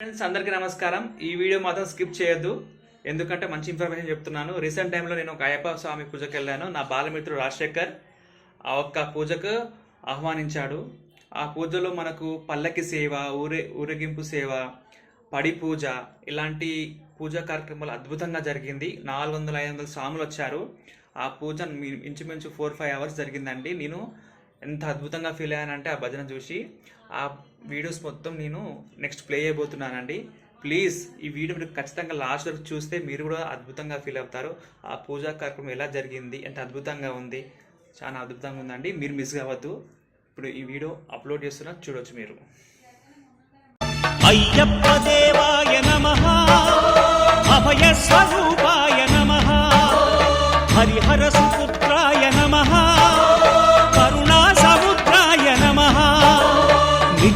Friends అందరికీ నమస్కారం. ఈ వీడియో మాత్రం స్కిప్ చేయొద్దు. ఎందుకంటే మంచి ఇన్ఫర్మేషన్ చెప్తున్నాను. రీసెంట్ టైంలో నేను ఒక అయ్యప్ప స్వామి పూజకి వెళ్ళాను. నా బాలమిత్రుడు రాజశేఖర్ ఆ ఒక్క పూజకు ఆహ్వానించాడు. ఆ పూజలో మనకు పల్లకి సేవ ఊరే ఊరేగింపు సేవ పడి పూజ ఇలాంటి పూజా కార్యక్రమాలు అద్భుతంగా జరిగింది. నాలుగు వందల ఐదు వందల స్వాములు వచ్చారు. ఆ పూజ ఇంచుమించు ఫోర్ ఫైవ్ అవర్స్ జరిగిందండి. నేను ఎంత అద్భుతంగా ఫీల్ అయ్యానంటే ఆ భజన చూసి ఆ వీడియోస్ మొత్తం నేను నెక్స్ట్ ప్లే చేయబోతున్నానండి. ప్లీజ్ ఈ వీడియో మీరు ఖచ్చితంగా లాస్ట్ వరకు చూస్తే మీరు కూడా అద్భుతంగా ఫీల్ అవుతారు. ఆ పూజా కార్యక్రమం ఎలా జరిగింది ఎంత అద్భుతంగా ఉంది చాలా అద్భుతంగా ఉందండి. మీరు మిస్ కావద్దు. ఇప్పుడు ఈ వీడియో అప్లోడ్ చేస్తున్నా చూడొచ్చు మీరు. అయ్యప్ప దేవాయ నమ. అభయ స్వరూపాయ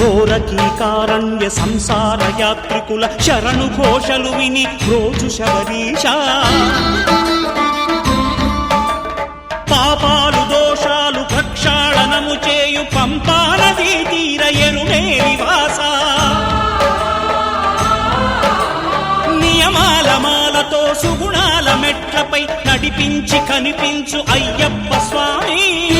ఘోరకీకారణ్య సంసార యాత్రికుల శరణు ఘోషలు విని రోజు శబరీష. పాపాలు దోషాలు ప్రక్షాళనము చేయు పంపానదీ తీర ఎరుమే నివాస. నియమాల మాలతో సుగుణాల మెట్లపై నడిపించి కనిపించు అయ్యప్ప స్వామి.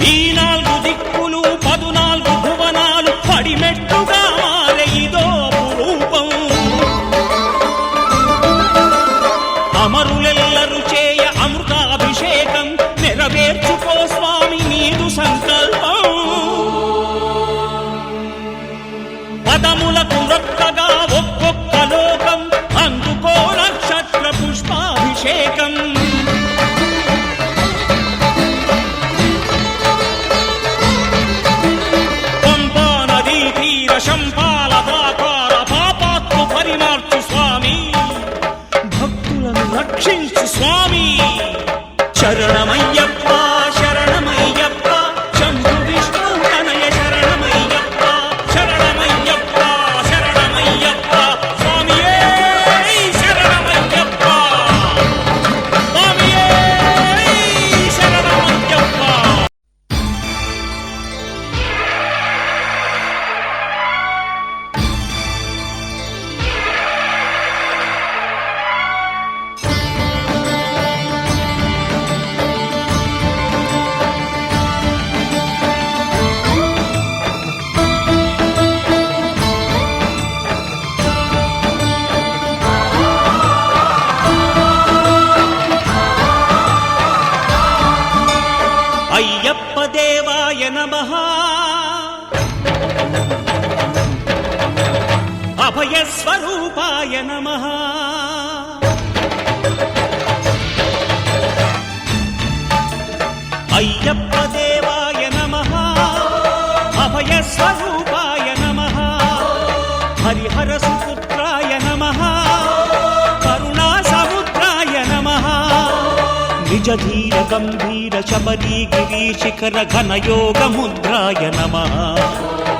ఈ నాలుగు అభయస్వరూపాయ నమ. అయ్యప్ప దేవాయ నమ. అభయ స్వరూపాయ నమ. హరిహర సుపుత్రాయ నమ. కరుణా సముద్రాయ నమ. నిజ ధీర గంభీర శబరీ గిరీ శిఖర ఘన ముద్రాయ నమ.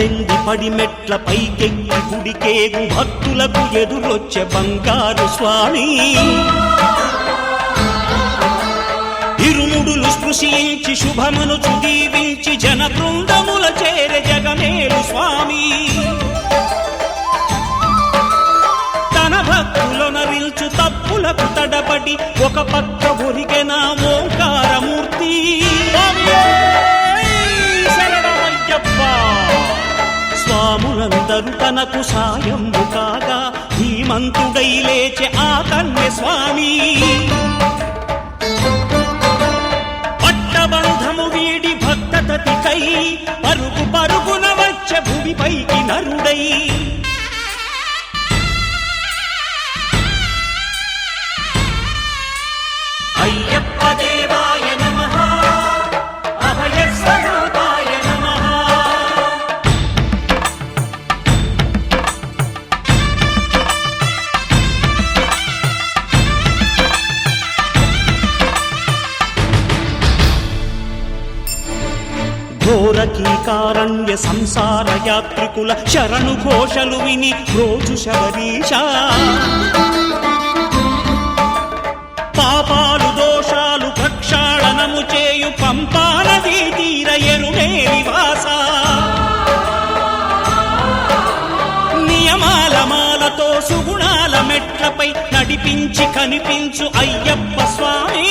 పద్దెంది పడి మెట్ల పైకెక్కి గుడికేగు భక్తులకు ఎదురొచ్చే బంగారు స్వామి. ఇరుముడులు స్పృశించి శుభమును చుదీవించి జన బృందముల చేరే జగమేలు స్వామి. తన భక్తులొనరిల్చు తప్పులకు తడబడి ఒక పక్క ఒరిగెన ఓంకారమూర్తి స్వాములందరూ తనకు సాయము కాగా ధీమంతుడై లేచె ఆ కన్య స్వామి. పట్టబంధము వీడి భక్త తతికై పరుగు పరుగున వచ్చే భూమిపైకి నరుడై. అయ్యప్ప దేవాయ ఘోరకీకారణ్య సంసార యాత్రికుల శరణు ఘోషలు విని రోజు శబరీష. పాపాలు దోషాలు ప్రక్షాళనము చేయు పంపానదీ తీర ఎరుడే నివాస. నియమాల మాలతో సుగుణాల మెట్లపై నడిపించి కనిపించు అయ్యప్ప స్వామి.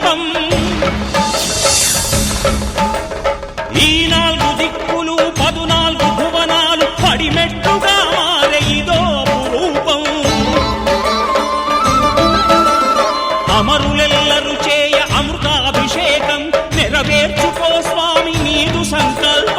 శుభదీపం ఈ నాలుగు దిక్కులు పదునాలుగు భువనాలు పడిమెట్టుగా మారే ఇదో రూపం. అమరులెల్లరు చేయ అమృతాభిషేకం నెరవేర్చుకో స్వామి నీదు సంకల్పం.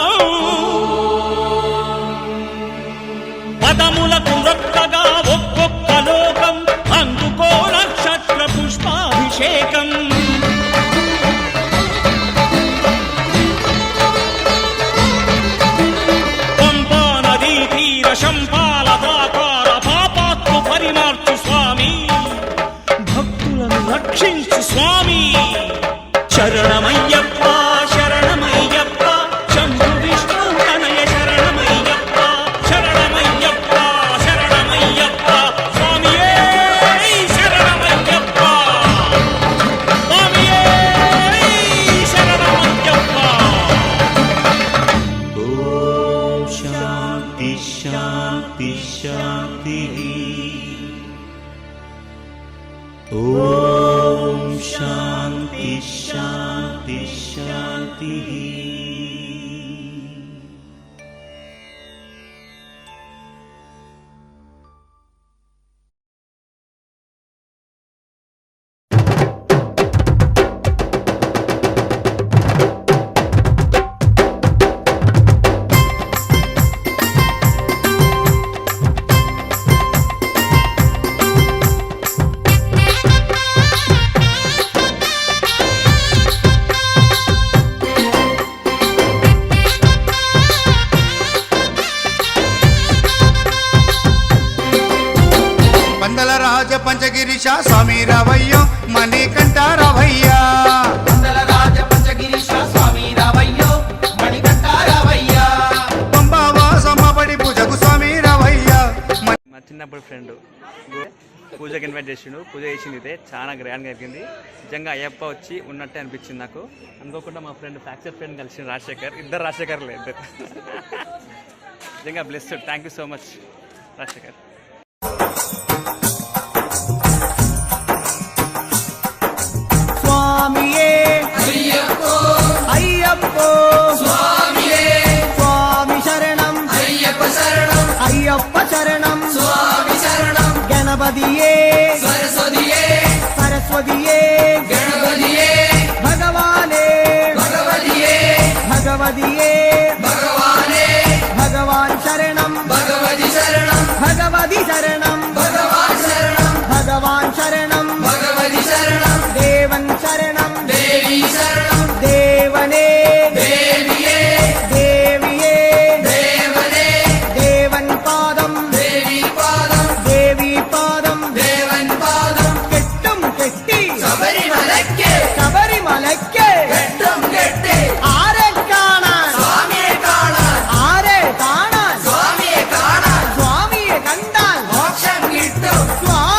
দিন స్వామి రవయ్యో మణికంఠ రవయ్యా పంచగిరీశ స్వామి రావయ్య. మణికంఠ రావయ్యా పూజకు స్వామి మా చిన్నప్పుడు ఫ్రెండ్ పూజకి ఇన్వైట్ చేసిండు. పూజ చేసింది అయితే చాలా గ్రాండ్గా జరిగింది నిజంగా అయ్యప్ప వచ్చి ఉన్నట్టే అనిపించింది నాకు. అనుకోకుండా మా ఫ్రెండ్ ఫ్యాక్చర్ ఫ్రెండ్ కలిసి రాజశేఖర్. ఇద్దరు రాజశేఖర్లే ఇద్దరు. నిజంగా blessed thank you so much Rajasekhar. Ayyappa சரணம் சுவாமி சரணம் கணபதியே சரஸ்வதியே சரஸ்வதியே கணபதியே பகவானே பகவதியே பகவதியே பகவானே பகவான் சரணம் பகவதி சரணம் பகவதி சரணம் ಸ್ವಾ